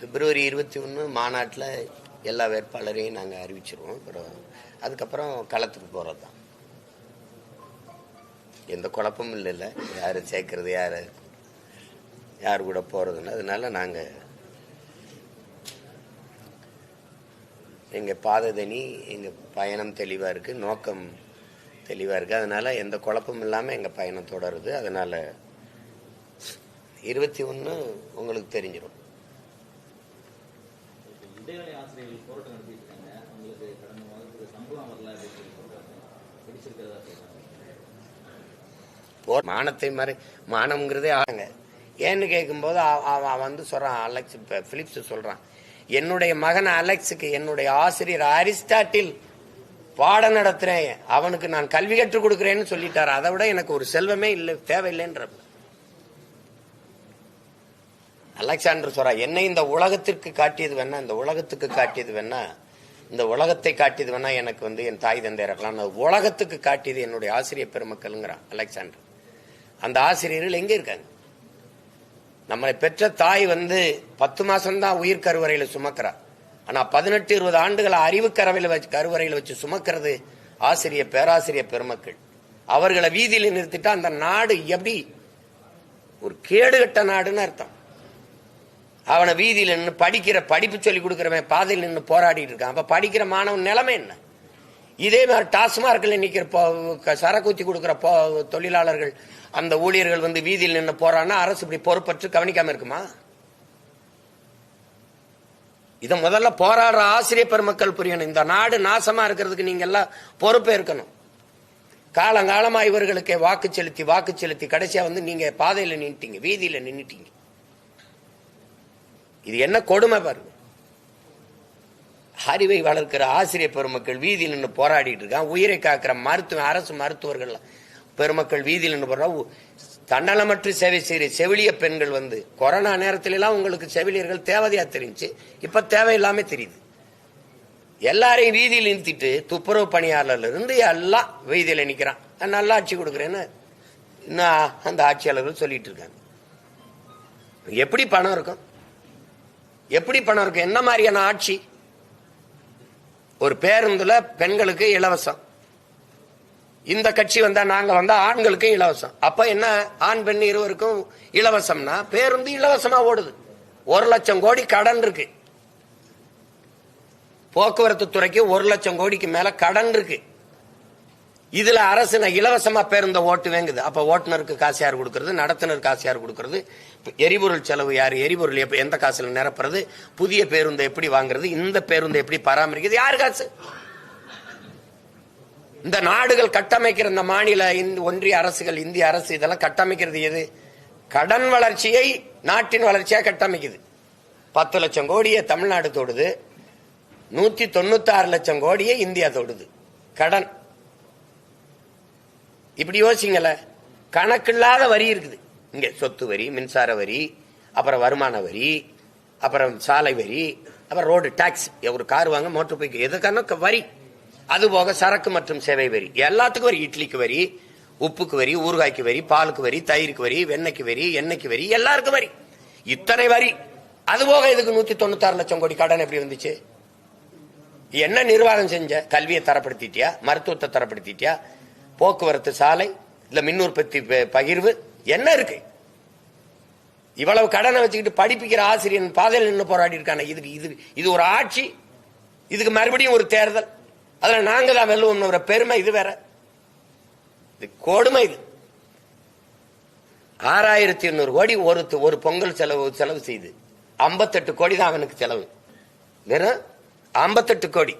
பிப்ரவரி இருபத்தி ஒன்று மாநாட்டில் எல்லா வேட்பாளரையும் நாங்கள் அறிவிச்சிருவோம். அப்புறம் அதுக்கப்புறம் களத்துக்கு போகிறது தான் எந்த குழப்பமும் இல்லைல்ல யார் சேர்க்கறது யார் யார் கூட போகிறதுன்னு அதனால நாங்கள் எங்கள் பாததனி எங்கள் பயணம் தெளிவாக இருக்குது நோக்கம் தெளிவாக இருக்குது அதனால் எந்த குழப்பமும் இல்லாமல் எங்கள் பயணம் தொடருது. அதனால் இருபத்தி ஒன்று உங்களுக்கு தெரிஞ்சிடும் இடைநிலை ஆசிரியர்கள் போராட்டம் நடத்திட்டு இருக்காங்க அவங்களுக்கு கடந்த மாதத்துக்கு சம்பளம் வரல அப்படின்னு சொல்லி சொல்றாங்க பிடிச்சிருக்கிறதா சொல்றாங்க மானத்தை மாதிரி மானம்ங்கிறதே ஆகுங்க ஏன்னு கேட்கும்போது அவன் வந்து சொல்கிறான் அலெக்ஸ் இப்ப பிலிப்ஸ் சொல்றான். என்னுடைய மகன் அலெக்ஸுக்கு என்னுடைய ஆசிரியர் அரிஸ்டாட்டில் பாடம் நடத்துகிறேன் அவனுக்கு நான் கல்வி கற்றுக் கொடுக்குறேன்னு சொல்லிட்டார். அதை விட எனக்கு ஒரு செல்வமே இல்லை தேவையில்லைன்ற அலெக்சாண்டர் சொல்றா என்னை இந்த உலகத்திற்கு காட்டியது வேணா இந்த உலகத்துக்கு காட்டியது வேணா இந்த உலகத்தை காட்டியது வேணா எனக்கு வந்து என் தாய் தந்தை இருக்கலாம். உலகத்துக்கு காட்டியது என்னுடைய ஆசிரியர் பெருமக்கள்ங்கிறான் அலெக்சாண்டர். அந்த ஆசிரியர்கள் எங்க இருக்காங்க? நம்மளை பெற்ற தாய் வந்து பத்து மாசம்தான் உயிர் கருவறையில சுமக்கிறா. ஆனா பதினெட்டு இருபது ஆண்டுகளை அறிவு கரவையில் வச்சு கருவறையில் வச்சு சுமக்கிறது ஆசிரியர் பேராசிரியர் பெருமக்கள். அவர்களை வீதியில் நிறுத்திட்டா அந்த நாடு எப்படி? ஒரு கேடுகட்ட நாடுன்னு அர்த்தம். அவனை வீதியில் நின்று படிக்கிற படிப்பு சொல்லி கொடுக்குறவன் பாதையில் நின்று போராடிட்டு இருக்கான். அப்ப படிக்கிற மாணவன் நிலைமை என்ன? இதே மாதிரி டாஸ்மார்க்கில் நிற்கிற போ- கொடுக்குற போ- தொழிலாளர்கள் அந்த ஊழியர்கள் வந்து வீதியில் நின்று போறான்னா அரசு இப்படி பொறுப்பற்று கவனிக்காம இருக்குமா? இதை முதல்ல போராடுற ஆசிரியர் பெருமக்கள் புரியணும். இந்த நாடு நாசமா இருக்கிறதுக்கு நீங்க எல்லாம் பொறுப்பே இருக்கணும். காலங்காலமா இவர்களுக்கு வாக்கு செலுத்தி வாக்கு செலுத்தி கடைசியா வந்து நீங்க பாதையில நின்றுட்டீங்க வீதியில நின்றுட்டீங்க இது என்ன கொடுமை பாருங்க அறிவை வளர்க்கிற ஆசிரியர் பெருமக்கள் வீதியில் நின்று போராடிட்டு இருக்கான். உயிரை காக்கிற மருத்துவ அரசு மருத்துவர்கள் பெருமக்கள் வீதியில் நின்று போறா. தன்னலமற்று சேவை செய்கிற செவிலிய பெண்கள் வந்து கொரோனா நேரத்திலலாம் உங்களுக்கு செவிலியர்கள் தேவதையா தெரிஞ்சு இப்ப தேவையில்லாமே தெரியுது. எல்லாரையும் வீதியில் நிறுத்திட்டு துப்புரவு பணியாளர்ல இருந்து எல்லாம் வீதியில் நிற்கிறான் நான் நல்லா ஆட்சி கொடுக்குறேன்னு இன்னும் அந்த ஆட்சியாளர்கள் சொல்லிட்டு இருக்காங்க. எப்படி பணம் இருக்கும்? எப்படி பணம் இருக்கும்? என்ன மாதிரியான ஆட்சி? ஒரு பேருந்துல பெண்களுக்கு இலவசம். இந்த கட்சி வந்தா நாங்க வந்தா ஆண்களுக்கு இலவசம். அப்ப என்ன? ஆண் பெண் இருவருக்கும் இலவசம்னா பேருந்து இலவசமா ஓடுது. ஒரு லட்சம் கோடி கடன் இருக்கு. போக்குவரத்து துறைக்கு ஒரு லட்சம் கோடிக்கு மேல கடன் இருக்கு. இதுல அரசு நான் இலவசமா பேருந்த ஓட்டுவேங்குது அப்ப ஓட்டுநருக்கு காசு யார் கொடுக்கறது? நடத்துனர் காசு யார் கொடுக்கறது? எரிபொருள் செலவு யார்? எரிபொருள் எப்ப எந்த காசுல நிரப்புறது? புதிய பேருந்தை எப்படி வாங்குறது? இந்த பேருந்தை எப்படி பராமரிக்கிறது? யார் காசு? இந்த நாடுகள் கட்டமைக்கிற இந்த மாநில இந்த ஒன்றிய அரசுகள் இந்திய அரசு இதெல்லாம் கட்டமைக்கிறது எது? கடன் வளர்ச்சியை நாட்டின் வளர்ச்சியா கட்டமைக்குது. பத்து லட்சம் கோடியை தமிழ்நாடு தொடுது. நூத்தி தொண்ணூத்தி ஆறு லட்சம் கோடியை இந்தியா தொடுது. கடன். இப்படி யோசிங்கள. கணக்கில்லாத வரி இருக்குது. இங்கே சொத்து வரி மின்சார வரி அப்புறம் வருமான வரி அப்புறம் சாலை வரி அப்புறம் ரோடு டாக்ஸ் ஒரு கார் வாங்க மோட்டர் பைக் எதுக்கான வரி. அது போக சரக்கு மற்றும் சேவை வரி. எல்லாத்துக்கும் வரி. இட்லிக்கு வரி உப்புக்கு வரி ஊறுகாய்க்கு வரி பாலுக்கு வரி தயிருக்கு வரி வெண்ணெய்க்கு வரி எண்ணெய்க்கு வரி எல்லாருக்கும் வரி. இத்தனை வரி. அது போக இதுக்கு நூத்தி தொண்ணூத்தாறு லட்சம் கோடி கடன் எப்படி வந்துச்சு? என்ன நிர்வாகம் செஞ்ச? கல்வியை தரப்படுத்திட்டியா? மருத்துவத்தை தரப்படுத்திட்டியா? போக்குவரத்து சாலை இல்ல மின் உற்பத்தி ப- பகிர்வு என்ன இருக்கு? இவ்வளவு கடனை வச்சுக்கிட்டு படிப்பிக்கிற ஆசிரியன் பாதையில் நின்று போராடி இருக்கானே இதுக்கு இது இது ஒரு ஆட்சி இதுக்கு மறுபடியும் ஒரு தேர்தல். அதில் நாங்கள் தான் வெல்லுவோம் ஒரு பெருமை இது வேற. இது கொடுமை இது. ஆறாயிரத்தி எண்ணூறு கோடி ஒரு ஒரு பொங்கல் செலவு செலவு செய்து ஐம்பத்தெட்டு கோடி தான் அவனுக்கு செலவு. வெறும் ஐம்பத்தெட்டு கோடி.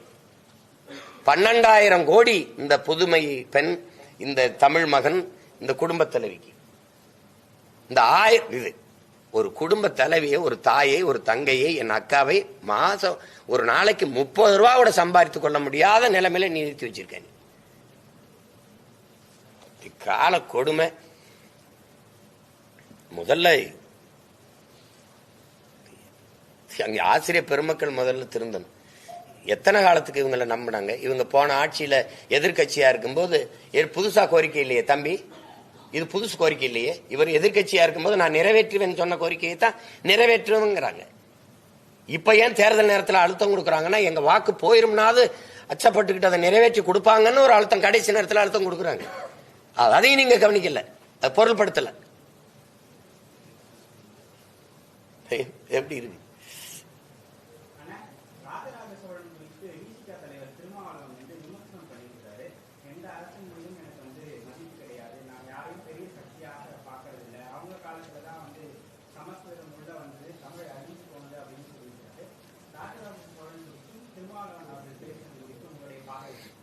பன்னெண்டாயிரம் கோடி இந்த புதுமை பெண் இந்த தமிழ் மகன் இந்த குடும்ப தலைவிக்கு. இந்த ஆயிரம் இது ஒரு குடும்ப தலைவியை ஒரு தாயை ஒரு தங்கையை என் அக்காவை மாசம் ஒரு நாளைக்கு முப்பது ரூபா கூட கொள்ள முடியாத நிலைமையில நீ நிறுத்தி வச்சிருக்க நீ. கால கொடுமை. முதல்ல அங்க ஆசிரியர் பெருமக்கள் முதல்ல திருந்தணும். எத்தனை காலத்துக்கு இவங்களை நம்பினாங்க? இவங்க போன ஆட்சியில எதிர்க்கட்சியா இருக்கும்போது ஏ- புதுசா கோரிக்கை இல்லையே தம்பி? இது புதுசு கோரிக்கை இல்லையே. இவர் எதிர்கட்சியா இருக்கும்போது நான் நிறைவேற்றுவேன் சொன்ன கோரிக்கையை தான் நிறைவேற்றுவேங்கிறாங்க இப்ப ஏன் தேர்தல் நேரத்தில் அழுத்தம் கொடுக்குறாங்கன்னா எங்க வாக்கு போயிரும்னாவது அச்சப்பட்டுக்கிட்டு அதை நிறைவேற்றி கொடுப்பாங்கன்னு ஒரு அழுத்தம் கடைசி நேரத்தில் அழுத்தம் கொடுக்குறாங்க. அது- அதையும் நீங்க கவனிக்கல. பொருள்படுத்தல. எப்படி இருக்கு ஆனா ராஜராஜ சோழன் குறித்து விசிக தலைவர் திருமாவளவன் வந்து விமர்சனம் பண்ணியிருக்காரு எந்த அரசின் மீதும் எனக்கு வந்து மதிப்பு கிடையாது நான் யாரையும் பெரிய சக்தியாக பார்க்கறது இல்லை அவங்க காலத்துல தான் வந்து சமஸ்கிருதம் உள்ள வந்து தமிழ் அழிஞ்சு போனது அப்படின்னு சொல்லியிருக்காரு ராஜராஜ சோழன் குறித்தும் திருமாவளவன் அவர்கள் பேசுறது குறித்து உங்களுடைய பார்வை என்ன?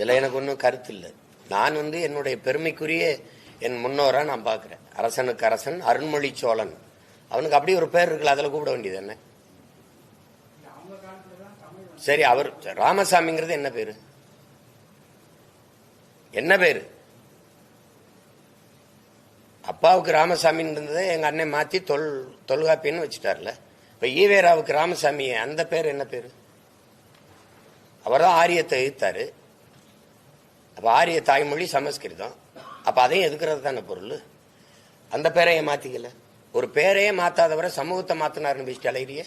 அதுல எனக்கு ஒன்றும் கருத்து இல்லை. நான் வந்து என்னுடைய பெருமைக்குரிய என் முன்னோரா நான் பார்க்குறேன். அரசனுக்கு அரசன் அருண்மொழி சோழன். அவனுக்கு அப்படி ஒரு பேர் இருக்குல்ல அதில் கூப்பிட வேண்டியது என்ன? சரி அவர் ராமசாமிங்கிறது என்ன பேர்? என்ன பேர்? அப்பாவுக்கு ராமசாமின்னு இருந்ததை எங்கள் அண்ணன் மாற்றி தொல் தொல்காப்பின்னு வச்சுட்டார்ல. இப்போ ஈவேராவுக்கு ராமசாமி அந்த பேர் என்ன பேர்? அவர் தான் ஆரியத்தை எதிர்த்தாரு அப்போ ஆரிய தாய்மொழி சமஸ்கிருதம். அப்போ அதையும் எதுக்கிறது தானே பொருள்? அந்த பேரையை மாற்றிக்கல ஒரு பேரையே மாற்றாதவரை சமூகத்தை மாற்றினார்னு பேசிட்டு அலையிறிய?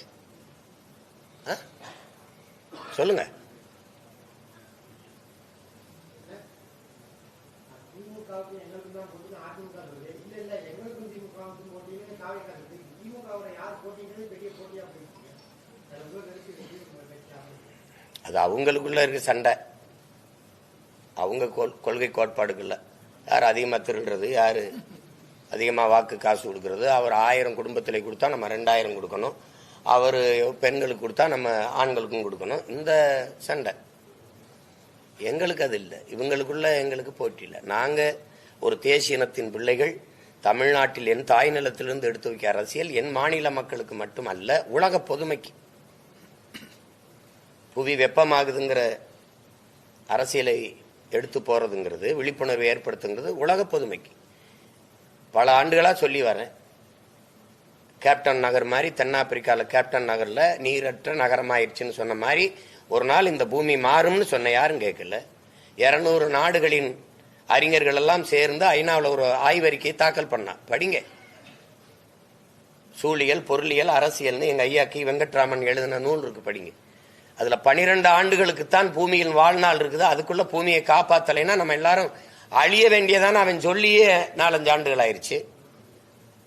சொல்லுங்க. அது அவங்களுக்குள்ள இருக்க சண்டை. அவங்க கொள்- கொள்கை கோட்பாடுகள்ல. யார் அதிகமாக திருடுறது யார் அதிகமாக வாக்கு காசு கொடுக்கறது அவர் ஆயிரம் குடும்பத்தில் கொடுத்தா நம்ம ரெண்டாயிரம் கொடுக்கணும். அவர் பெண்களுக்கு கொடுத்தா நம்ம ஆண்களுக்கும் கொடுக்கணும். இந்த சண்டை. எங்களுக்கு அது இல்லை. இவங்களுக்குள்ள எங்களுக்கு போட்டி இல்லை. நாங்கள் ஒரு தேசிய இனத்தின் பிள்ளைகள் தமிழ்நாட்டில் என் தாய் நிலத்திலிருந்து எடுத்து வைக்க அரசியல் என் மாநில மக்களுக்கு மட்டுமல்ல உலக பொதுமைக்கு. புவி வெப்பமாகுதுங்கிற அரசியலை எடுத்து போறதுங்கிறது விழிப்புணர்வு ஏற்படுத்துங்கிறது உலக பொதுமைக்கு. பல ஆண்டுகளாக சொல்லி வரேன். கேப்டன் நகர் மாதிரி தென்னாப்பிரிக்காவில் கேப்டன் நகரில் நீரற்ற நகரமாயிருச்சுன்னு சொன்ன மாதிரி ஒரு நாள் இந்த பூமி மாறும்னு சொன்ன யாரும் கேட்கல. இரநூறு நாடுகளின் அறிஞர்கள் எல்லாம் சேர்ந்து ஐநாவில் ஒரு ஆய்வறிக்கையை தாக்கல் பண்ணா. படிங்க. சூழியல் பொருளியல் அரசியல்னு எங்கள் ஐயா கி வெங்கட்ராமன் எழுதின நூல் இருக்கு படிங்க. அதுல பனிரெண்டு ஆண்டுகளுக்குத்தான் பூமியின் வாழ்நாள் இருக்குது. அதுக்குள்ள பூமியை காப்பாத்தலைன்னா நம்ம எல்லாரும் அழிய வேண்டியதான அவன் சொல்லியே நாலஞ்சு ஆண்டுகள் ஆயிடுச்சு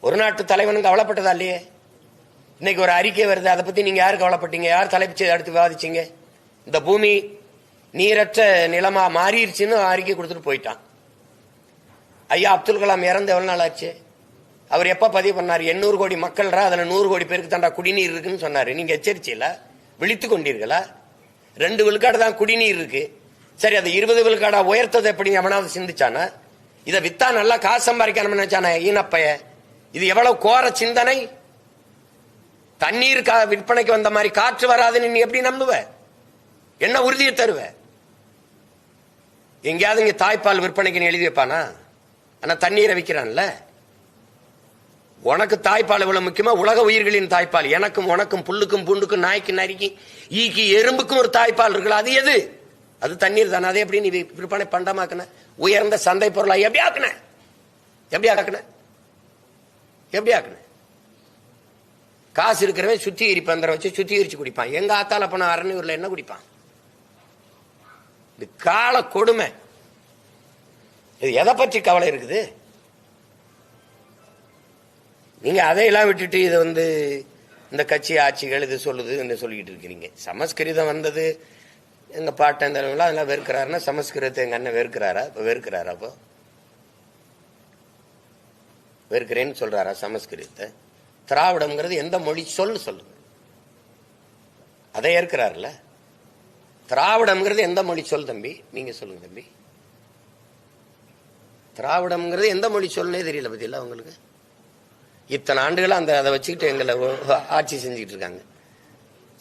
ஒரு நாட்டு தலைவனும் கவலைப்பட்டதா இல்லையே? இன்னைக்கு ஒரு அறிக்கை வருது. அதை பத்தி நீங்க யாரு கவலைப்பட்டீங்க? யார் தலைப்பு அடுத்து விவாதிச்சீங்க? இந்த பூமி நீரற்ற நிலமா மாறிடுச்சுன்னு அறிக்கை கொடுத்துட்டு போயிட்டான். ஐயா அப்துல் கலாம் இறந்து எவ்வளவு நாள் ஆச்சு? அவர் எப்ப பதிவு பண்ணார்? எண்ணூறு கோடி மக்கள்ரா? அதுல நூறு கோடி பேருக்கு தாண்டா குடிநீர் இருக்குன்னு சொன்னாரு. நீங்க எச்சரிச்சீல விழித்து கொண்டீர்களா? ரெண்டு விழுக்காடு தான் குடிநீர் இருக்கு. சரி அது இருபது விழுக்காடா உயர்த்தது எப்படி? எவனாவது சிந்திச்சானா? இதை வித்தா நல்லா காசு சம்பாதிக்கணும்னு நினைச்சானே ஈனப்பைய? இது எவ்வளவு கோர சிந்தனை? தண்ணீர் கா- விற்பனைக்கு வந்த மாதிரி காற்று வராதுன்னு நீ எப்படி நம்புவ? என்ன உறுதியை தருவ? எங்கேயாவது இங்க தாய்ப்பால் விற்பனைக்கு நீ எழுதி வைப்பானா? ஆனா தண்ணீரை விற்கிறான்ல? உனக்கு தாய்ப்பால் இவ்வளவு முக்கியமா? உலக உயிர்களின் தாய்ப்பால். எனக்கும் உனக்கும் புல்லுக்கும் பூண்டுக்கும் நாய்க்கு நரிக்கு ஈக்கு எறும்புக்கும் ஒரு தாய்ப்பால் இருக்குல்ல அது எது? அது தண்ணீர் தானே. அதே எப்படி நீ விற்பனை பண்டமாக்கின? உயர்ந்த சந்தை பொருளா எப்படி ஆக்குன? எப்படி ஆக்கின? எப்படி ஆக்குன? காசு இருக்கிறவன் சுத்திகரிப்பு அந்த வச்சு சுத்திகரிச்சு குடிப்பான். எங்க ஆத்தால போன அரணியூர்ல என்ன குடிப்பான்? இது கால கொடுமை. இது எதை பற்றி கவலை இருக்குது? நீங்க அதையெல்லாம் விட்டுட்டு இது வந்து இந்த கட்சி ஆட்சிகள் இது சொல்லுது என்று சொல்லிக்கிட்டு இருக்கிறீங்க. சமஸ்கிருதம் வந்தது எங்க பாட்டன் தலைவர்களா அதெல்லாம் வெறுக்கிறாருன்னா சமஸ்கிருதத்தை எங்க அண்ணன் வெறுக்கிறாரா? இப்ப வெறுக்கிறாரா அப்போ? வெறுக்கிறேன்னு சொல்றாரா சமஸ்கிருதத்தை? திராவிடம்ங்கிறது எந்த மொழி சொல் சொல்லுங்க அதை ஏற்கிறாருல்ல? திராவிடம்ங்கிறது எந்த மொழி சொல் தம்பி? நீங்க சொல்லுங்க தம்பி. திராவிடம்ங்கிறது எந்த மொழி சொல்லுனே தெரியல பத்தியில உங்களுக்கு? இத்தனை ஆண்டுகளாக அந்த அதை வச்சுக்கிட்டு எங்களை ஆட்சி செஞ்சுக்கிட்டு இருக்காங்க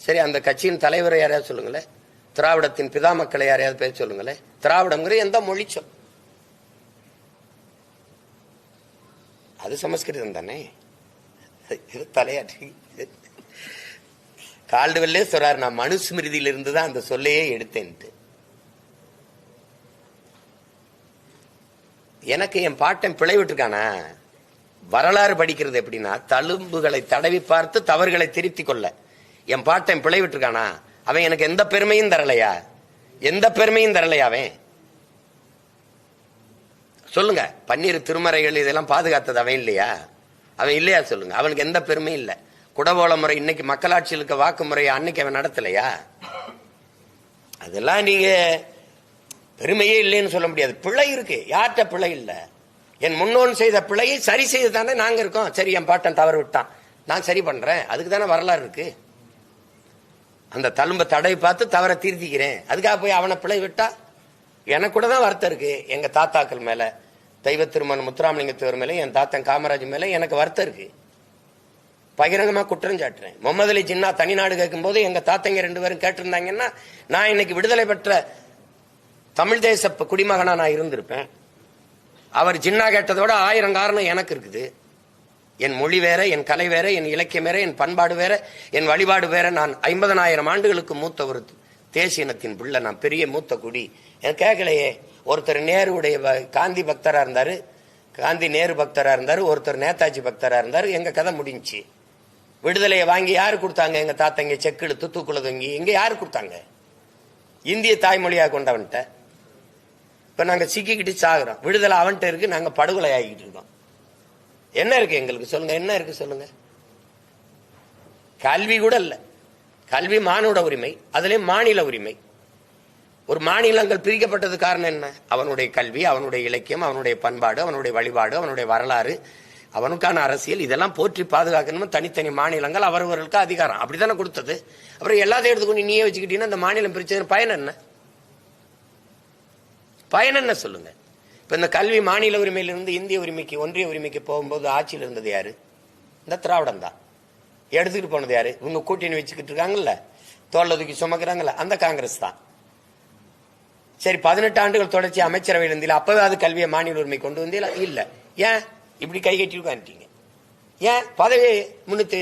சரி அந்த கட்சியின் தலைவரை யாரையாவது சொல்லுங்களேன்? திராவிடத்தின் பிதாமக்களை யாரையாவது பேர் சொல்லுங்களேன்? திராவிடங்கிற எந்த மொழி சொல். அது சமஸ்கிருதம் தானே? இது தலையாட்டி. கால்டுவெல்லே சொல்றாரு நான் மனுஸ்மிருதியிலிருந்து தான் அந்த சொல்லையே எடுத்தேன்ட்டு. எனக்கு என் பாட்டன் பிழைவிட்டுருக்கானா வரலாறு படிக்கிறது எப்படின்னா தழும்புகளை தடவி பார்த்து தவறுகளை திருத்திக் கொள்ள. என் பாட்டன் பிழை விட்டுருக்கானா? அவன் எனக்கு எந்த பெருமையும் தரலையா? எந்த பெருமையும் தரலையா அவன்? சொல்லுங்க பன்னீர் திருமறைகள் இதெல்லாம் பாதுகாத்தது அவன் இல்லையா? அவன் இல்லையா சொல்லுங்க அவனுக்கு எந்த பெருமையும் இல்லை. குடவோல முறை இன்னைக்கு மக்களாட்சியில் இருக்க வாக்கு முறையை அன்னைக்கு அவன் நடத்தலையா? அதெல்லாம் நீங்க பெருமையே இல்லைன்னு சொல்ல முடியாது. பிழை இருக்கு யார்கிட்ட பிழை இல்லை? என் முன்னோன் செய்த பிழையை சரி செய்து தானே நாங்க இருக்கோம். சரி என் பாட்டன் தவறு விட்டான். நான் சரி பண்றேன். அதுக்கு தானே வரலாறு இருக்கு. அந்த தழும்ப தடவை பார்த்து தவறை திருத்திக்கிறேன். அதுக்காக போய் அவனை பிழை விட்டா? எனக்கு கூட தான் வருத்தம் இருக்கு. எங்க தாத்தாக்கள் மேல தெய்வ திருமணம் முத்துராமலிங்க தேவர் மேல என் தாத்தன் காமராஜ் மேல எனக்கு வருத்தம் இருக்கு. பகிரங்கமா குற்றம் சாட்டுறேன். முகமது அலி ஜின்னா தனிநாடு கேட்கும்போது எங்க தாத்தங்க ரெண்டு பேரும் கேட்டிருந்தாங்கன்னா நான் இன்னைக்கு விடுதலை பெற்ற தமிழ் தேச குடிமகனாக குடிமகனா நான் இருந்திருப்பேன். அவர் ஜின்னா கேட்டதோட ஆயிரம் காரணம் எனக்கு இருக்குது. என் மொழி வேற என் கலை வேற என் இலக்கியம் வேற என் பண்பாடு வேற என் வழிபாடு வேற. நான் ஐம்பதனாயிரம் ஆண்டுகளுக்கு மூத்த ஒரு தேசியனத்தின் பிள்ளை நான் பெரிய மூத்த குடி. எனக்கு கேட்கலையே ஒருத்தர் நேருடைய ப- காந்தி பக்தரா இருந்தார். காந்தி நேரு பக்தரா இருந்தார். ஒருத்தர் நேதாஜி பக்தரா இருந்தார். எங்க கதை முடிஞ்சுச்சு விடுதலையை வாங்கி யாரு கொடுத்தாங்க? எங்க தாத்தங்க செக்கு எடுத்து தூக்குல தொங்கி. எங்க யாரு கொடுத்தாங்க? இந்திய தாய்மொழியாக கொண்டவன்ட்ட. இப்ப நாங்க சிக்கிக்கிட்டு சாகுறோம். விடுதலை அவன்கிட்ட இருக்கு நாங்க படுகொலை ஆகிக்கிட்டு இருக்கோம். என்ன இருக்கு எங்களுக்கு? சொல்லுங்க என்ன இருக்கு சொல்லுங்க? கல்வி கூட இல்ல. கல்வி மானுட உரிமை அதுலயும் மாநில உரிமை. ஒரு மாநிலங்கள் பிரிக்கப்பட்டது காரணம் என்ன? அவனுடைய கல்வி அவனுடைய இலக்கியம் அவனுடைய பண்பாடு அவனுடைய வழிபாடு அவனுடைய வரலாறு அவனுக்கான அரசியல் இதெல்லாம் போற்றி பாதுகாக்கணும் தனித்தனி மாநிலங்கள் அவரவர்களுக்கு அதிகாரம். அப்படித்தானே கொடுத்தது? அப்புறம் எல்லாத்தையும் எடுத்துக்கொண்டு நீயே வச்சுக்கிட்டீங்கன்னா அந்த மாநிலம் பிரிச்சது பயன் என்ன? பயன் என்ன சொல்லுங்க? இப்ப இந்த கல்வி மாநில உரிமையிலிருந்து இந்திய உரிமைக்கு ஒன்றிய உரிமைக்கு போகும்போது ஆட்சியில் இருந்தது யாரு? இந்த திராவிடம் தான். எடுத்துக்கிட்டு போனது யாரு? இவங்க கூட்டணி வச்சுக்கிட்டு இருக்காங்கல்ல? தோல்ல தூக்கி சுமக்கிறாங்கல்ல? அந்த காங்கிரஸ் தான். சரி பதினெட்டு ஆண்டுகள் தொடர்ச்சி அமைச்சரவையில் இருந்தீங்களா? அப்பவே அது கல்வியை மாநில உரிமை கொண்டு வந்தீங்களா? இல்ல. ஏன் இப்படி கை கட்டி உட்காந்துட்டீங்க ஏன் பதவி முன்னூத்தி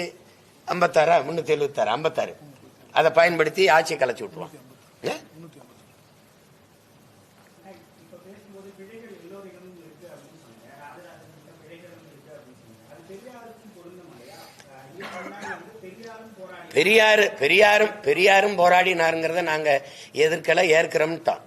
ஐம்பத்தாறா? முன்னூத்தி எழுபத்தாறு ஐம்பத்தாறு. அதை பயன்படுத்தி ஆட்சியை கலைச்சு விட்டுருவான் ஏன்? இப்ப பேசும்போது பிழைகள் எல்லோரிடமும் இருக்கு அப்படின்னு சொன்னீங்க ராஜராஜன் கிட்ட பிழைகளும் இருக்கு அப்படின்னு சொன்னீங்க அது பெரியாருக்கும் பொருந்தும் இல்லையா அஹ் இது முன்னாடி வந்து பெரியாரும் போராடி பெரியார் பெரியாரும் பெரியாரும் போராடினாருங்கிறத நாங்க எதிர்க்கல ஏற்கிறோம்ட்டான்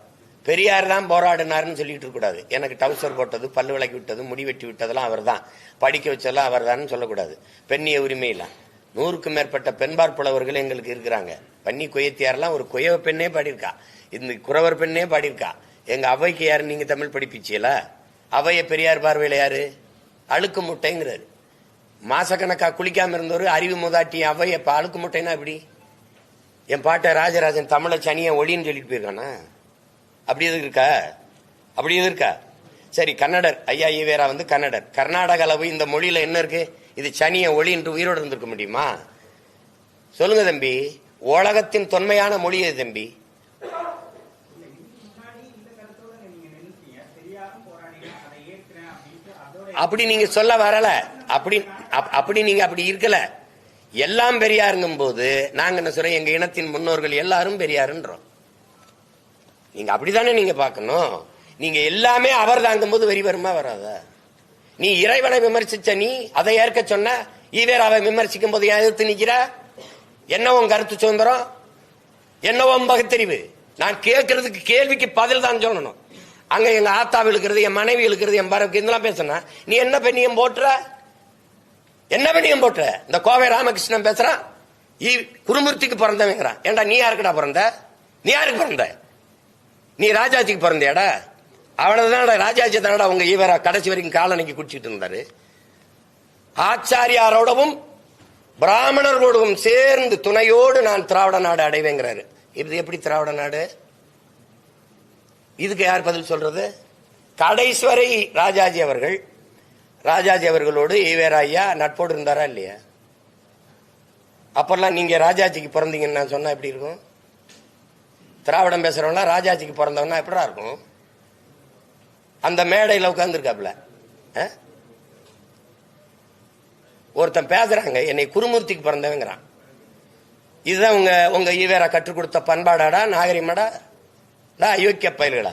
பெரியார் தான் போராடினாருன்னு சொல்லிட்டு இருக்க கூடாது. எனக்கு டவுசர் போட்டது பல்லு விளக்கி விட்டது முடி வெட்டி விட்டதெல்லாம் அவர் தான் படிக்க வச்சதெல்லாம் அவர் தான் சொல்லக்கூடாது பெண்ணிய உரிமையெல்லாம் நூறுக்கும் மேற்பட்ட பெண்பார் புலவர்கள் எங்களுக்கு இருக்கிறாங்க. பன்னி கொய்யத்தியாரெல்லாம் ஒரு கொயவ பெண்ணே பாடியிருக்கா. இந்த குறவர் பெண்ணே பாடியிருக்கா. எங்க அவைக்கு யாரு? நீங்க தமிழ் படிப்பிச்சீல அவைய பெரியார் பார்வையில யாரு? அழுக்கு முட்டைங்கிறாரு. மாசக்கணக்கா குளிக்காம இருந்தவர் அறிவு முதாட்டி அவை இப்ப அழுக்கு முட்டைனா எப்படி என் பாட்டை ராஜராஜன் தமிழ சனிய ஒளின்னு சொல்லிட்டு போயிருக்கானா? அப்படி எதுவும் இருக்கா? அப்படி எதுவும் இருக்கா? சரி கன்னடர். ஐயா ஈவேரா வந்து கன்னடர். கர்நாடக அளவு இந்த மொழியில என்ன இருக்கு? இது சனிய ஒளி என்று உயிரோடு இருந்திருக்க முடியுமா? சொல்லுங்க தம்பி. உலகத்தின் தொன்மையான மொழி எது தம்பி? அப்படி நீங்க சொல்ல வரல. அப்படி அப்படி நீங்க அப்படி இருக்கல. எல்லாம் பெரியாருங்கும் போது நாங்க என்ன சொல்றோம் எங்க இனத்தின் முன்னோர்கள் எல்லாரும் பெரியாருன்றோம். நீங்க அப்படித்தானே நீங்க பார்க்கணும்? நீங்க எல்லாமே அவர் தாங்கும் போது வெறி வருமா வராதா? நீ இறைவனை விமர்சிச்ச நீ அதை ஏற்க சொன்ன ஈவேராவை விமர்சிக்கும் போது ஏன் எதிர்த்து நிக்கிற? என்ன உன் கருத்து சுதந்திரம்? என்ன உன் பகுத்தறிவு? நான் கேட்கறதுக்கு கேள்விக்கு பதில் தான் சொல்லணும். அங்க எங்க ஆத்தாவை இழுக்கிறது என் மனைவி இழுக்கிறது என் பரவுக்கு இதெல்லாம் பேசுனா நீ என்ன பெண்ணியம் போட்டுற? என்ன பண்ணியும் போட்டு? இந்த கோவை ராமகிருஷ்ணன் பேசுறான் ஈ குருமூர்த்திக்கு பிறந்தவங்கிறான். ஏண்டா நீ யாருக்குடா பிறந்த? நீ யாருக்கு பிறந்த? நீ ராஜாஜிக்கு பிறந்தியாடா? அவ்வளவுதான் ராஜாஜி தானடா உங்க ஈவரா கடைசி வரைக்கும் காலனிக்கு குடிச்சிட்டு இருந்தாரு. ஆச்சாரியாரோடவும் பிராமணர்களோடவும் சேர்ந்து துணையோடு நான் திராவிட நாடு அடைவேங்கிறாரு. இது எப்படி திராவிட நாடு? இதுக்கு யார் பதில் சொல்றது? கடைஸ்வரை ராஜாஜி அவர்கள் ராஜாஜி அவர்களோடு ஈவேரா ஐயா நட்போடு இருந்தாரா இல்லையா? அப்பெல்லாம் நீங்க ராஜாஜிக்கு பிறந்தீங்கன்னு நான் சொன்னா எப்படி இருக்கும்? திராவிடம் பேசுறவங்க ராஜாஜிக்கு பிறந்தவனா எப்படா இருக்கும்? அந்த மேடையில் உட்கார்ந்துருக்காப்ல ஒருத்தன் பேசுறாங்க என்னை குருமூர்த்திக்கு பிறந்தவங்கிறான். இதுதான் உங்க உங்க ஈவேரா கற்றுக் கொடுத்த பண்பாடாடா நாகரிகமாடா? டா அயோக்கிய பயல்களா?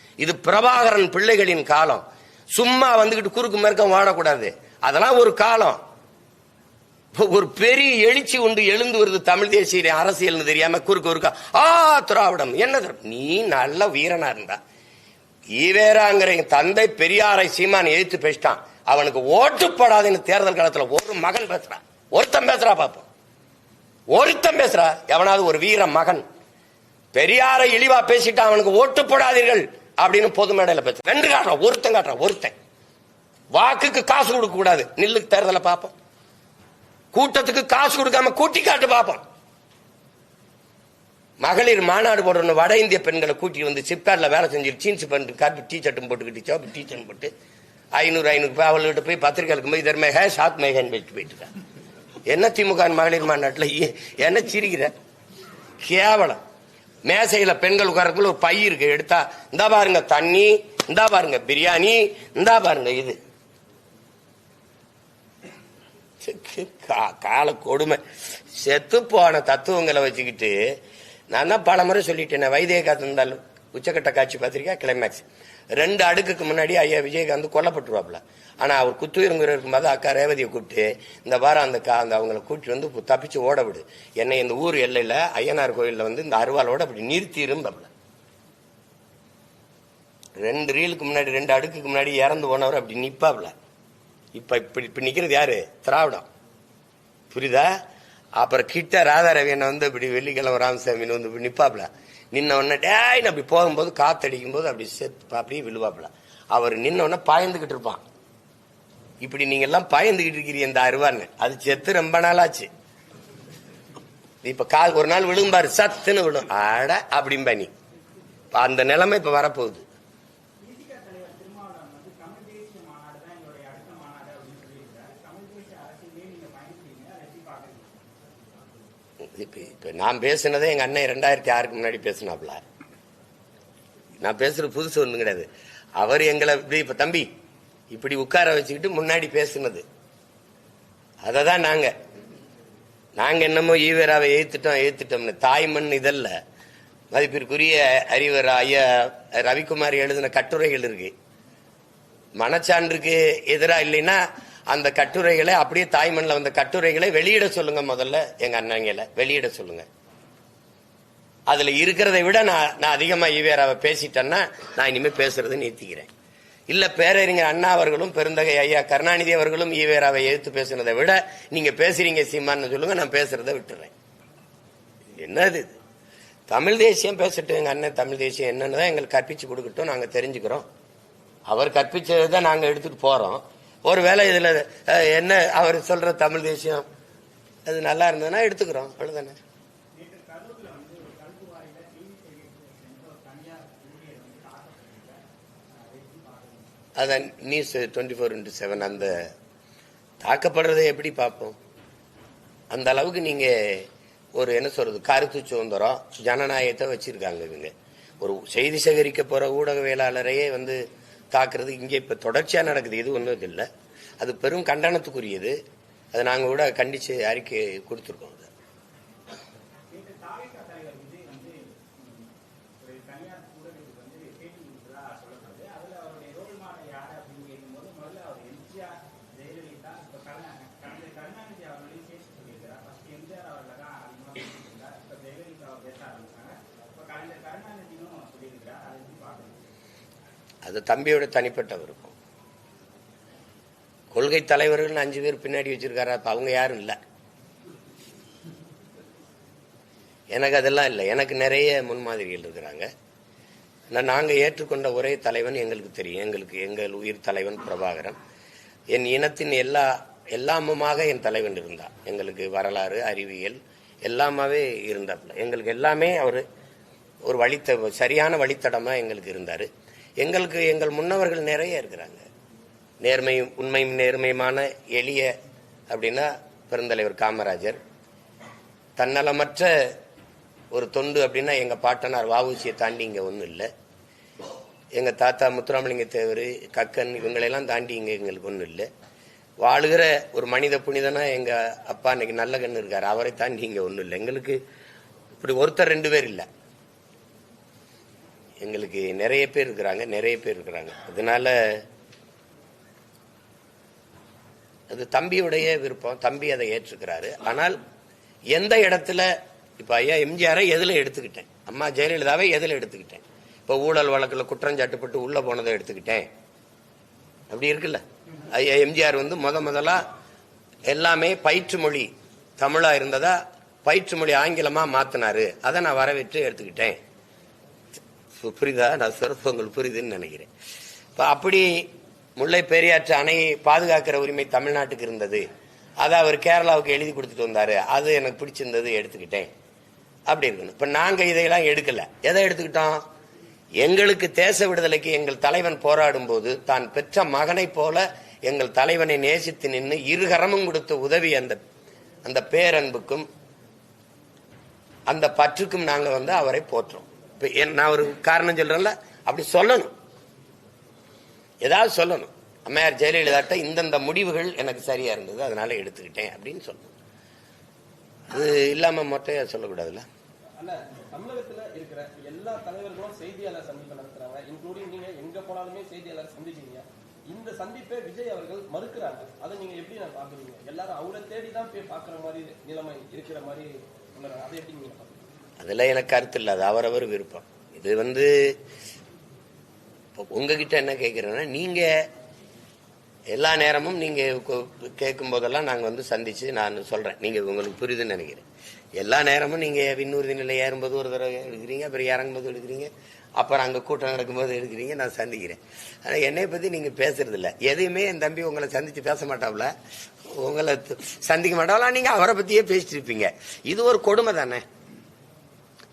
இது பிரபாகரன் பிள்ளைகளின் காலம். சும்மா வந்துகிட்டு குறுக்கு மேற்கம் வாடக்கூடாது. அதெல்லாம் ஒரு காலம். ஒரு பெரிய எழுச்சி ஒன்று எழுந்து வருது தமிழ் தேசிய அரசியல்னு தெரியாம குறுக்கு குறுக்கா ஆ திராவிடம் என்ன நீ நல்ல வீரனா இருந்தா. ஈவேராங்கிற என் தந்தை பெரியாரை சீமான் எழுத்து பேசிட்டான். அவனுக்கு ஓட்டுப்படாதுன்னு தேர்தல் காலத்துல ஒரு மகன் பேசுறான் ஒருத்தன் பேசுறா பாப்போம். ஒருத்தன் பேசுறா. எவனாவது ஒரு வீர மகன். பெரியாரை இழிவா பேசிட்டான் அவனுக்கு ஓட்டுப்படாதீர்கள் அப்படின்னு பொது மேடையில பேச ரெண்டு காட்டுறான் ஒருத்தன் காட்டுறான் ஒருத்தன். வாக்குக்கு காசு கொடுக்க கூடாது. நில்லு தேர்தலை பார்ப்போம். கூட்டத்துக்கு காசு கொடுக்காம கூட்டி காட்டு பார்ப்போம். மகளிர் மாநாடு போடுற வட இந்திய பெண்களை கூட்டி வந்து சிப்காட்ல வேலை செஞ்சு ஜீன்ஸ் பண்ணிட்டு காட்டு டீ ஷர்ட்டும் போட்டுக்கிட்டு சோப்பு டீ ஷர்ட் போட்டு ஐநூறு ஐநூறு ரூபாய் அவள்கிட்ட போய் பத்திரிக்கைகளுக்கு போய் இதர் மேக சாத் மேகன் வச்சுட்டு போயிட்டு என்ன திமுக மகளிர் மாநாட்டில்? ஏ- என்ன சிரிக்கிற? கேவலம். மேசையில பெண்கள் உட்காரக்குள்ள ஒரு பை இருக்கு. எடுத்தா இந்தா பாருங்க தண்ணி இந்தா பாருங்க பிரியாணி இந்தா பாருங்க இது. கால கொடுமை. செத்து போன தத்துவங்களை வச்சுக்கிட்டு நான் தான் பல முறை சொல்லிட்டேன் வைத்திய இருந்தாலும் உச்சக்கட்ட காட்சி பார்த்திருக்கா கிளைமேக்ஸ் ரெண்டு அடுக்குக்கு முன்னாடி ஐயா விஜயகாந்த் கொல்லப்பட்டுருவாப்புல. ஆனால் அவர் குத்துயிரங்குற இருக்கும்போது அக்கா ரேவதியை கூப்பிட்டு இந்த வாரம் அந்த கா- அந்த அவங்கள கூட்டி வந்து தப்பிச்சு ஓட விடு. என்னை இந்த ஊர் எல்லையில ஐயனார் கோயிலில் வந்து இந்த அருவாளோட அப்படி நிறுத்திருந்தாப்ல ரெண்டு ரீலுக்கு முன்னாடி ரெண்டு அடுக்குக்கு முன்னாடி இறந்து போனவர் அப்படி நிற்பாப்புல இப்போ இப்படி இப்படி நிற்கிறது யாரு? திராவிடம். புரியுதா? அப்புறம் கிட்ட ராதாரவியனை வந்து இப்படி வெள்ளிக்கிழமை ராமசாமின்னு வந்து இப்படி நிப்பாப்ல நின்ன உடனே டேய்னு அப்படி போகும்போது காத்தடிக்கும் போது அப்படி செத்து அப்படியே விழுவாப்ல அவர் நின்ன உடனே பாய்ந்துகிட்டு இருப்பான். இப்படி நீங்க எல்லாம் பயந்துகிட்டு இருக்கிறீங்க இந்த அருவான்னு அது செத்து ரொம்ப நாளாச்சு. இப்ப கால் ஒரு நாள் விழும்பாரு சத்துன்னு விழும். அட அப்படிம்பா நீ. அந்த நிலைமை இப்ப வரப்போகுது இசிக தலைவர் திருமாவளவன் வந்து தமிழ் தேசிய மாநாடு தான் எங்களுடைய அடுத்த மாநாடு அப்படின்னு சொல்லியிருக்காரு தமிழ் தேசிய அரசியலே நீங்க பயணிக்கிறீங்க அதை எப்படி பாக்குறீங்க இப்போ நான் பேசினதே எங்க அண்ணன் ரெண்டாயிரத்தி ஆறுக்கு முன்னாடி பேசினாப்ல. நான் பேசுறது புதுசு ஒன்றும் கிடையாது. அவர் எங்களை இப்படி இப்ப தம்பி இப்படி உட்கார வச்சுக்கிட்டு முன்னாடி பேசுனது. அதை தான் நாங்க. நாங்க என்னமோ ஈவேராவை ஏத்துட்டோம் ஏத்துட்டோம்னு. தாய்மண் இதல்ல. மதிப்பிற்குரிய அறிவர் ஐயா ரவிக்குமார் எழுதின கட்டுரைகள் இருக்கு. மனச்சான்றுக்கு எதிரா இல்லைன்னா அந்த கட்டுரைகளை அப்படியே தாய்மண்ணில் வந்த கட்டுரைகளை வெளியிட சொல்லுங்க முதல்ல எங்க அண்ணங்களை வெளியிட சொல்லுங்க. அதுல இருக்கிறதை விட நான் நான் அதிகமா ஈவேராவை பேசிட்டேன்னா நான் இனிமே பேசுறது நிறுத்திக்கிறேன். இல்ல பேரறிஞர் அண்ணா அவர்களும் பெருந்தகை ஐயா கருணாநிதி அவர்களும் ஈவேராவை எதிர்த்து பேசுனதை விட நீங்க பேசுறீங்க சீமான்னு சொல்லுங்க நான் பேசுறத விட்டுறேன். என்னது இது? தமிழ் தேசியம் பேசட்டும் எங்க அண்ணன் தமிழ் தேசியம் என்னன்னு தான் எங்களுக்கு கற்பிச்சு கொடுக்கட்டும் நாங்க தெரிஞ்சுக்கிறோம். அவர் கற்பிச்சதை தான் நாங்க எடுத்துட்டு ஒரு வேலை இதில் என்ன அவர் சொல்ற தமிழ் தேசியம் அது நல்லா இருந்ததுன்னா எடுத்துக்கிறோம். அவ்வளவுதானே? அதை அதான் news twenty four into seven அந்த தாக்கப்படுறதை எப்படி பார்ப்போம்? அந்த அளவுக்கு நீங்கள் ஒரு என்ன சொல்றது கருத்து சுதந்திரம் ஜனநாயகத்தை வச்சிருக்காங்க இவங்க. ஒரு செய்தி சேகரிக்க போகிற ஊடகவியலாளரையே வந்து தாக்குறது இங்கே இப்ப தொடர்ச்சியா நடக்குது. எதுவும் ஒன்றும் இல்லை. அது பெரும் கண்டனத்துக்குரியது. அதை நாங்கள் கூட கண்டிச்சு அறிக்கை கொடுத்துருக்கோம் அதை. நேற்று தாவேகா தலைவர் விஜய் வந்து ம், ஒரு தனியார் ஊடகத்துக்கு வந்து பேட்டி கொடுத்ததா சொல்லப்படுது அதுல அவருடைய ரோல் மாடல் யாரு அப்படின்னு கேட்கும்போது முதல்ல அவர் எம்ஜிஆர் ஜெயலலிதா இப்ப கருணா- கடந்த கருணாநிதி அவர்களையும் சேர்த்து சொல்லியிருக்கிறார் ஃபர்ஸ்ட் எம்ஜிஆர் அவர்களை தான் அதிகமாக பேசியிருந்தார் இப்ப ஜெயலலிதா அவர் பேச ஆரம்பிச்சாங்க இப்ப கலைஞர் கருணாநிதியும் சொல்லியிருக்கிறார் அதை எப்படி பாக்குறீங்க அது தம்பியோட தனிப்பட்ட விருப்பம். கொள்கை தலைவர்கள் அஞ்சு பேர் பின்னாடி வச்சிருக்காரு அப்ப அவங்க யாரும் இல்லை. எனக்கு அதெல்லாம் இல்லை. எனக்கு நிறைய முன்மாதிரிகள் இருக்கிறாங்க. நான் நாங்கள் ஏற்றுக்கொண்ட ஒரே தலைவன் எங்களுக்கு தெரியும். எங்களுக்கு எங்கள் உயிர் தலைவன் பிரபாகரன். என் இனத்தின் எல்லா எல்லாமுமாக என் தலைவன் இருந்தார் எங்களுக்கு வரலாறு அறிவியல் எல்லாமாவே இருந்தாப்புல. எங்களுக்கு எல்லாமே அவர் ஒரு வழித்த சரியான வழித்தடமாக எங்களுக்கு இருந்தார். எங்களுக்கு எங்கள் முன்னவர்கள் நிறைய இருக்கிறாங்க. நேர்மையும் உண்மையும் நேர்மையுமான எளிய அப்படின்னா பெருந்தலைவர் காமராஜர். தன்னலமற்ற ஒரு தொண்டு அப்படின்னா எங்கள் பாட்டனார் வாவூசியை தாண்டி இங்கே ஒன்றும் இல்லை. எங்கள் தாத்தா முத்துராமலிங்க தேவர் கக்கன் இவங்களெல்லாம் தாண்டி இங்கே எங்களுக்கு ஒன்றும் இல்லை. வாழுகிற ஒரு மனித புனிதனா எங்கள் அப்பா இன்னைக்கு நல்ல கண்ணு இருக்கார். அவரை தாண்டி இங்கே ஒன்றும் இல்லை. எங்களுக்கு இப்படி ஒருத்தர் ரெண்டு பேர் இல்லை. எங்களுக்கு நிறைய பேர் இருக்கிறாங்க நிறைய பேர் இருக்கிறாங்க. அதனால அது தம்பியுடைய விருப்பம் தம்பி அதை ஏற்றுக்கிறாரு. ஆனால் எந்த இடத்துல இப்ப ஐயா எம்ஜிஆரை எதுல எடுத்துக்கிட்டேன்? அம்மா ஜெயலலிதாவை எதுல எடுத்துக்கிட்டேன்? இப்ப ஊழல் வழக்கில் குற்றஞ்சாட்டுப்பட்டு உள்ள போனதை எடுத்துக்கிட்டேன். அப்படி இருக்குல்ல? ஐயா எம்ஜிஆர் வந்து முத முதலா எல்லாமே பயிற்று மொழி தமிழா இருந்ததா பயிற்று மொழி ஆங்கிலமா மாத்தினாரு. அதை நான் வரவேற்று எடுத்துக்கிட்டேன். புரியுதா நான் சிறப்பு உங்களுக்கு புரியுதுன்னு நினைக்கிறேன். இப்போ அப்படி முல்லை பெரியாற்று அணையை பாதுகாக்கிற உரிமை தமிழ்நாட்டுக்கு இருந்தது. அதை அவர் கேரளாவுக்கு எழுதி கொடுத்துட்டு வந்தார். அது எனக்கு பிடிச்சிருந்தது எடுத்துக்கிட்டேன். அப்படி இருக்கணும். இப்போ நாங்கள் இதையெல்லாம் எடுக்கலை. எதை எடுத்துக்கிட்டோம்? எங்களுக்கு தேச விடுதலைக்கு எங்கள் தலைவன் போராடும் போது தான் பெற்ற மகனை போல எங்கள் தலைவனை நேசித்து நின்று இருகரமும் கொடுத்த உதவி அந்த அந்த பேரன்புக்கும் அந்த பற்றுக்கும் நாங்கள் வந்து அவரை போற்றோம். இப்போ என்- நான் ஒரு காரணம் சொல்கிறேன்ல அப்படி சொல்லணும். ஏதாவது சொல்லணும். அம்மையார் ஜெயலலிதாட்ட இந்தந்த முடிவுகள் எனக்கு சரியாக இருந்தது அதனால் எடுத்துக்கிட்டேன் அப்படின்னு சொல்லணும். அது இல்லாமல் மொட்டையா சொல்லக்கூடாதுல்ல? அண்ணா தமிழகத்துல இருக்கிற எல்லா தலைவர்களும் செய்தியாளர் சந்திப்பு நடத்துறாங்க. இன்க்ளூடிங் நீங்க எங்க போனாலுமே செய்தியாளர் சந்திச்சீங்க இந்த சந்திப்பை விஜய் அவர்கள் மறுக்கிறாங்க. அதை நீங்க எப்படி நான் பாக்குறீங்க எல்லாரும் அவரை தேடி தான் போய் பாக்குற மாதிரி நிலைமை இருக்கிற மாதிரி அதை எப்படி நீங்க பாக்குறீங்க அதெல்லாம் எனக்கு கருத்து இல்லை. அது அவரவர் விருப்பம். இது வந்து இப்போ உங்ககிட்ட என்ன கேட்குறேன்னா நீங்க எல்லா நேரமும் நீங்க கேட்கும் போதெல்லாம் நாங்கள் வந்து சந்திச்சு நான் சொல்றேன். நீங்க உங்களுக்கு புரியுதுன்னு நினைக்கிறேன். எல்லா நேரமும் நீங்க விண்ணூர்தி நிலை ஏறும்போது ஒரு தடவை எடுக்கிறீங்க அப்புறம் இறங்கும்போது எடுக்கிறீங்க அப்புறம் அங்கே கூட்டம் நடக்கும்போது எடுக்கிறீங்க நான் சந்திக்கிறேன். ஆனால் என்னை பற்றி நீங்கள் பேசுறதில்ல எதையுமே என் தம்பி உங்களை சந்தித்து பேச மாட்டாப்ல. உங்களை சந்திக்க மாட்டாங்களா நீங்கள் அவரை பற்றியே பேசிட்டு இருப்பீங்க. இது ஒரு கொடுமை தானே?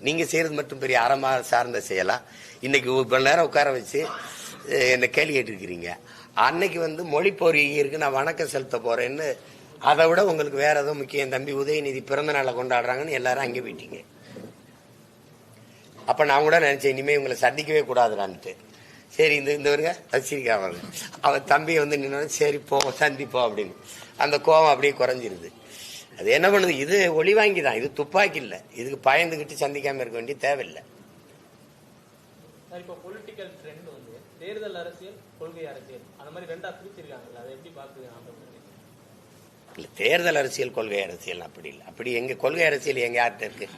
நீங்க செய்யறது மட்டும் பெரிய அறமா சார்ந்த செய்யலாம் இன்னைக்கு இவ்வளவு நேரம் உட்கார வச்சு என்னை கேள்வி கேட்டிருக்கிறீங்க. அன்னைக்கு வந்து மொழி போர் நான் வணக்கம் செலுத்த போறேன்னு அதை விட உங்களுக்கு வேற ஏதோ முக்கியம். தம்பி உதயநிதி பிறந்த நாளை கொண்டாடுறாங்கன்னு எல்லாரும் அங்கே போயிட்டீங்க. அப்ப நான் கூட நினைச்சேன் இனிமே இவங்களை சந்திக்கவே கூடாதுடான்ட்டு. சரி இந்த இந்த வருங்க ரசிகா அவன் தம்பியை வந்து நின்று சரி போ சந்திப்போம் அப்படின்னு. அந்த கோவம் அப்படியே குறைஞ்சிருது. அது என்ன பண்ணுது? இது ஒளி வாங்கி தான் இது துப்பாக்கி இல்லை. இதுக்கு பயந்துகிட்டு சந்திக்காம இருக்க வேண்டிய தேவையில்லை. இப்போ பொலிட்டிக்கல் ட்ரெண்ட் வந்து தேர்தல் அரசியல் கொள்கை அரசியல் அந்த மாதிரி ரெண்டா பிரிச்சிருக்காங்கல்ல அதை எப்படி பாக்குறீங்க இல்ல தேர்தல் அரசியல் கொள்கை அரசியல் அப்படி இல்லை. அப்படி எங்க கொள்கை அரசியல் எங்க யார்கிட்ட இருக்கு?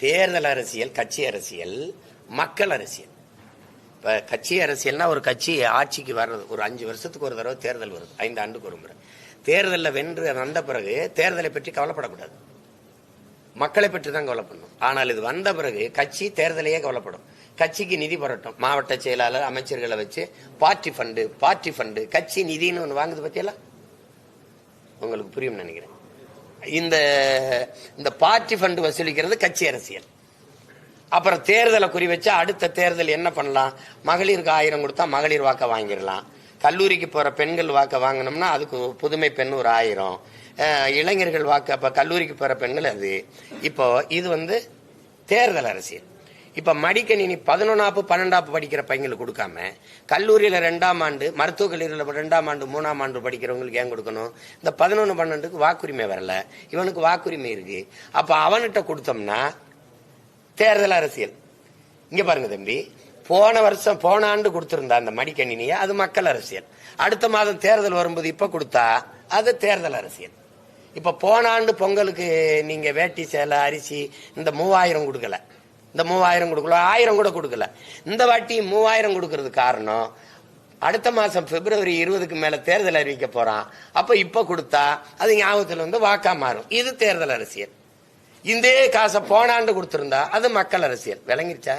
தேர்தல் அரசியல் கட்சி அரசியல் மக்கள் அரசியல். இப்ப கட்சி அரசியல்னா ஒரு கட்சி ஆட்சிக்கு வர்றது ஒரு அஞ்சு வருஷத்துக்கு ஒரு தடவை தேர்தல் வருது. ஐந்து ஆண்டுக்கு ஒரு முறை. தேர்தலில் வென்று வந்த பிறகு தேர்தலை பற்றி கவலைப்படக்கூடாது. மக்களை பற்றி தான் கவலைப்படணும். ஆனால் இது வந்த பிறகு கட்சி தேர்தலையே கவலைப்படும். கட்சிக்கு நிதி புரட்டும். மாவட்ட செயலாளர் அமைச்சர்களை வச்சு பார்ட்டி ஃபண்டு பார்ட்டி ஃபண்டு கட்சி நிதின்னு ஒன்று வாங்குது பத்தியெல்லாம்? உங்களுக்கு புரியும் நினைக்கிறேன். இந்த இந்த பார்ட்டி ஃபண்டு வசூலிக்கிறது கட்சி அரசியல். அப்புறம் தேர்தலை குறி வச்சா அடுத்த தேர்தல் என்ன பண்ணலாம்? மகளிருக்கு ஆயிரம் கொடுத்தா மகளிர் வாக்க வாங்கிடலாம். கல்லூரிக்கு போற பெண்கள் வாக்கை வாங்கினோம்னா அதுக்கு புதுமை பெண் ஒரு ஆயிரம். இளைஞர்கள் வாக்கு அப்ப கல்லூரிக்கு போற பெண்கள் அது. இப்போ இது வந்து தேர்தல் அரசியல். இப்ப மடிக்கணினி பதினொன்னாப்பு பன்னெண்டாப்பு படிக்கிற பையங்களுக்கு கொடுக்காம கல்லூரியில ரெண்டாம் ஆண்டு மருத்துவக் கல்லூரியில ரெண்டாம் ஆண்டு மூணாம் ஆண்டு படிக்கிறவங்களுக்கு ஏன் கொடுக்கணும்? இந்த பதினொன்று பன்னெண்டுக்கு வாக்குரிமை வரல. இவனுக்கு வாக்குரிமை இருக்கு. அப்ப அவன்கிட்ட கொடுத்தோம்னா தேர்தல் அரசியல். இங்க பாருங்க தம்பி. போன வருஷம் போன ஆண்டு கொடுத்திருந்தா அந்த மடிக்கணினியை அது மக்கள் அரசியல். அடுத்த மாதம் தேர்தல் வரும்போது இப்ப கொடுத்தா அது தேர்தல் அரசியல். இப்ப போன ஆண்டு பொங்கலுக்கு நீங்க வேட்டி சேலை அரிசி இந்த மூவாயிரம் கொடுக்கல. இந்த மூவாயிரம் கொடுக்கல ஆயிரம் கூட கொடுக்கல. இந்த வாட்டி மூவாயிரம் கொடுக்கறது காரணம் அடுத்த மாசம் பிப்ரவரி இருபதுக்கு மேல தேர்தல் அறிவிக்க போறான். அப்ப இப்ப கொடுத்தா அது ஞாபகத்துல வந்து வாக்கா மாறும். இது தேர்தல் அரசியல். இந்த காசை போன ஆண்டு கொடுத்திருந்தா அது மக்கள் அரசியல். விளங்கிருச்சா?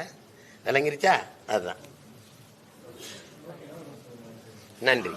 விளங்கிருச்சா? அதுதான் நன்றி.